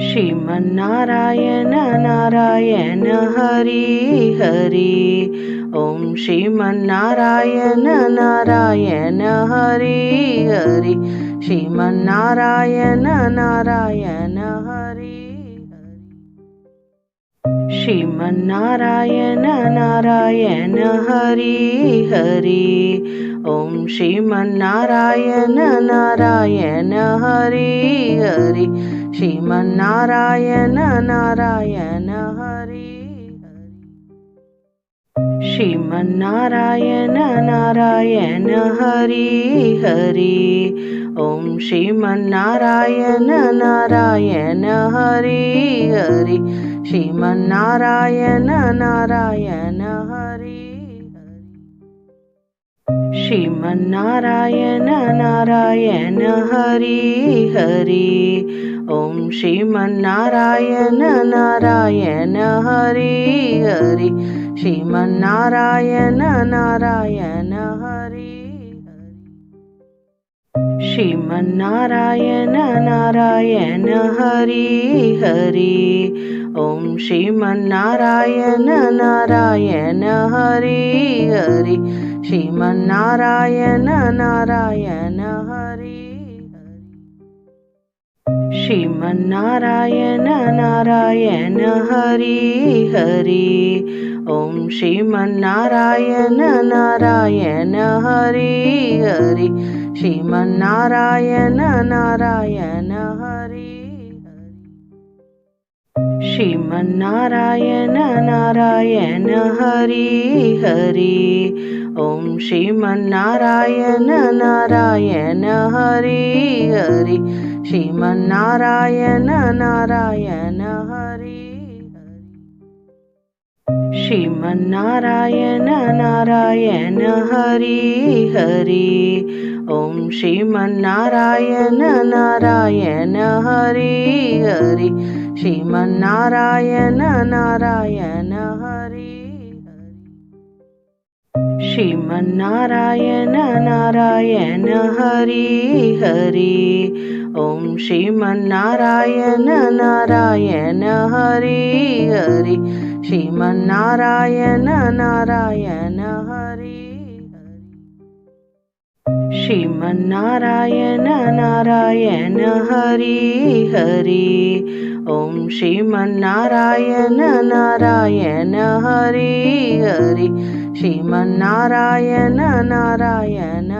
Sriman Narayana Narayan Hari Hari. Om Sriman Narayana Narayan Hari Hari. Sriman Narayana Narayan Hari Sriman Narayana Narayan Hari Hari Om Sriman Narayana Narayan Hari Hari Sriman Narayana Narayan Sriman Narayana Narayan Hari Hari. Om Sriman Narayana Narayan Hari Hari. Sriman Narayana Narayan Hari Sriman Narayana Narayan Hari Hari. Om Sriman Narayana Narayan Hari Hari. Sriman Narayana Narayan Hari Sriman Narayana Narayan Hari Hari Om Sriman Narayana Narayan Hari Hari Sriman Narayana Narayan Hari Sriman Narayana Narayan Hari Hari Om Sriman Narayana Narayan Hari Hari. Sriman Narayana Narayan Hari Sriman Narayana Narayan Hari Hari. Om Sriman Narayana Narayan Hari Hari. Sriman Narayana Narayan Sriman Narayana Narayan Hari Hari. Om Sriman Narayana Narayan Hari Hari. Sriman Narayana Narayan Hari Sriman Narayana Narayan Hari Hari. Om Sriman Narayana Narayan Hari Hari. Sriman Narayana Narayan Hari Sriman Narayana Narayan Hari Hari Om Sriman Narayana Narayan Hari Hari Sriman Narayana Narayan